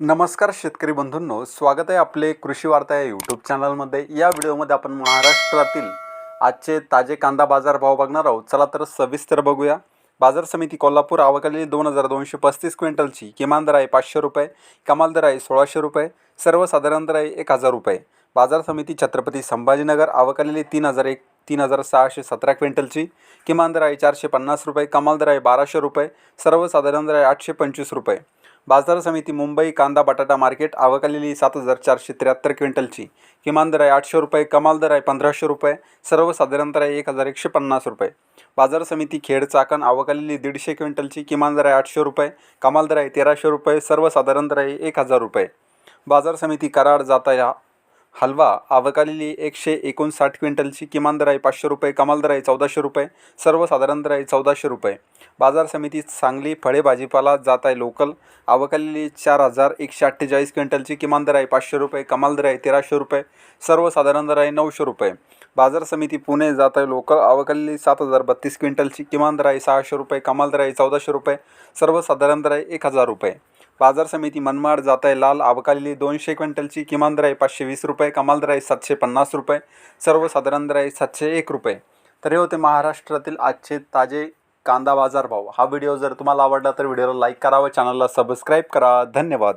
नमस्कार शेतकरी बंधूंनो स्वागत आहे आपले कृषी वार्ता या यूट्यूब चॅनलमध्ये या व्हिडिओमध्ये आपण महाराष्ट्रातील आजचे ताजे कांदा बाजार भाव बघणार आहोत. चला तर सविस्तर बघूया. बाजार समिती कोल्हापूर आवकलेली दोन हजार दोनशे पस्तीस क्विंटलची. किमान दर आहे पाचशे रुपये कमाल दर आहे सोळाशे रुपये सर्वसाधारण दर आहे एक हजार रुपये. बाजार समिती छत्रपती संभाजीनगर आवकलेली तीन हजार एक तीन हजार सहाशे सतरा क्विंटलची. किमान दर आहे चारशे पन्नास रुपये कमाल दर आहे बाराशे रुपये सर्वसाधारण दर आहे आठशे पंचवीस रुपये. बाजार समिती मुंबई कांदा बटाटा मार्केट आवकलेली सात हजार चारशे त्र्याहत्तर क्विंटलची. किमान दर आहे आठशे रुपये कमाल दर आहे पंधराशे रुपये सर्वसाधारण दर आहे एक हजार एकशे पन्नास रुपये. बाजार समिती खेड चाकण आवकलेली दीडशे क्विंटलची किमान दर आहे आठशे रुपये कमाल दर आहे तेराशे रुपये सर्वसाधारण दर आहे एक हजार रुपये. बाजार समिती कराड जाता या हलवा आवकालेली एकशे एकोणसाठ क्विंटलची किमान दर आहे पाचशे रुपये कमाल दर आहे चौदाशे रुपये सर्वसाधारण दर आहे चौदाशे रुपये. बाजार समिती सांगली फळे भाजीपाला जात आहे लोकल. आवकालेली चार हजार एकशे अठ्ठेचाळीस क्विंटलची किमान दर आहे पाचशे रुपये कमाल दर आहे तेराशे रुपये सर्वसाधारण दर आहे नऊशे रुपये. बाजार समिती पुणे जात आहे लोकल. आवकालेली सात हजार बत्तीस क्विंटलची किमान दर आहे सहाशे रुपये कमाल दर आहे चौदाशे रुपये सर्वसाधारण दर आहे एक हजार रुपये. बाजार समिती मनमाड जात आहे लाल आवकालेली दोनशे क्विंटलची किमान दर आहे पाचशे वीस रुपये कमाल दर आहे सातशे पन्नास रुपये सर्वसाधारण दर आहे सातशे एक रुपये. तर हे होते महाराष्ट्रातील आजचे ताजे कांदा बाजार भाव. हा व्हिडिओ जर तुम्हाला आवडला तर व्हिडिओला लाईक करा व चॅनलला सबस्क्राईब करा. धन्यवाद.